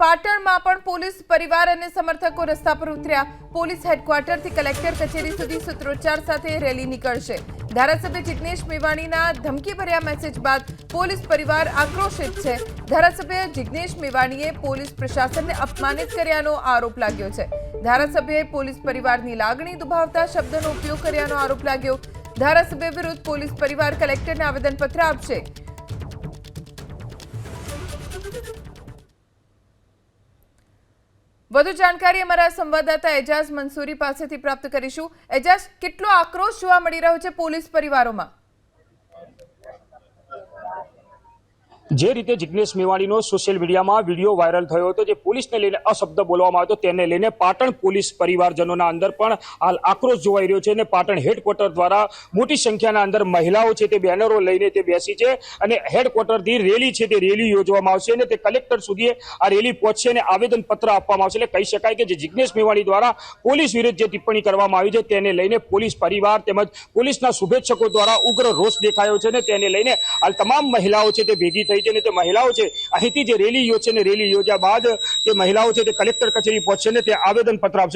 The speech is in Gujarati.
પાટણમાં પણ પોલીસ પરિવાર અને સમર્થકો રસ્તા પર ઉતર્યા. પોલીસ હેડક્વાર્ટરથી કલેક્ટર કચેરી સુધી સૂત્રોચ્ચાર સાથે રેલી નીકળશે. ધારાસભ્ય જિગ્નેશ મેવાણીના ધમકીભર્યા મેસેજ બાદ પોલીસ પરિવાર આક્રોશિત છે. ધારાસભ્ય જિગ્નેશ મેવાણીએ પોલીસ પ્રશાસનને અપમાનિત કર્યાનો આરોપ લાગ્યો છે. ધારાસભ્યએ પોલીસ પરિવારની લાગણી દુભાવતા શબ્દનો ઉપયોગ કર્યાનો આરોપ લાગ્યો. ધારાસભ્ય વિરુદ્ધ પોલીસ પરિવાર કલેક્ટરને આવેદનપત્ર આપશે. વધુ જાણકારી અમારા સંવાદદાતા એજાઝ મંસૂરી પાસેથી પ્રાપ્ત કરીશું. એજાઝ, કેટલો આક્રોશ જોવા મળી રહ્યો છે પોલીસ પરિવારોમાં? જે રીતે જિગ્નેશ મેવાણીનો સોશિયલ મીડિયામાં વીડિયો વાયરલ થયો હતો, જે પોલીસને લઈને અશબ્દ બોલવામાં આવ્યો હતો, તેને લઈને પાટણ પોલીસ પરિવારજનોના અંદર પણ હાલ આક્રોશ જોવાઈ રહ્યો છે અને પાટણ હેડક્વાર્ટર દ્વારા મોટી સંખ્યાના અંદર મહિલાઓ છે તે બેનરો લઈને તે બેસી છે અને હેડક્વાર્ટરથી રેલી છે તે રેલી યોજવામાં આવશે અને તે કલેક્ટર સુધી આ રેલી પહોંચશે અને આવેદનપત્ર આપવામાં આવશે. એટલે કહી શકાય કે જે જિગ્નેશ મેવાણી દ્વારા પોલીસ વિરુદ્ધ જે ટિપ્પણી કરવામાં આવી છે, તેને લઈને પોલીસ પરિવાર તેમજ પોલીસના શુભેચ્છકો દ્વારા ઉગ્ર રોષ દેખાયો છે અને તેને લઈને હાલ તમામ મહિલાઓ છે તે ભેગી થઈ છે અને તે મહિલાઓ છે, અહીંથી જે રેલી યોજશે ને રેલી યોજ્યા બાદ તે મહિલાઓ છે તે કલેક્ટર કચેરી પહોંચશે ને તે આવેદનપત્ર આપશે.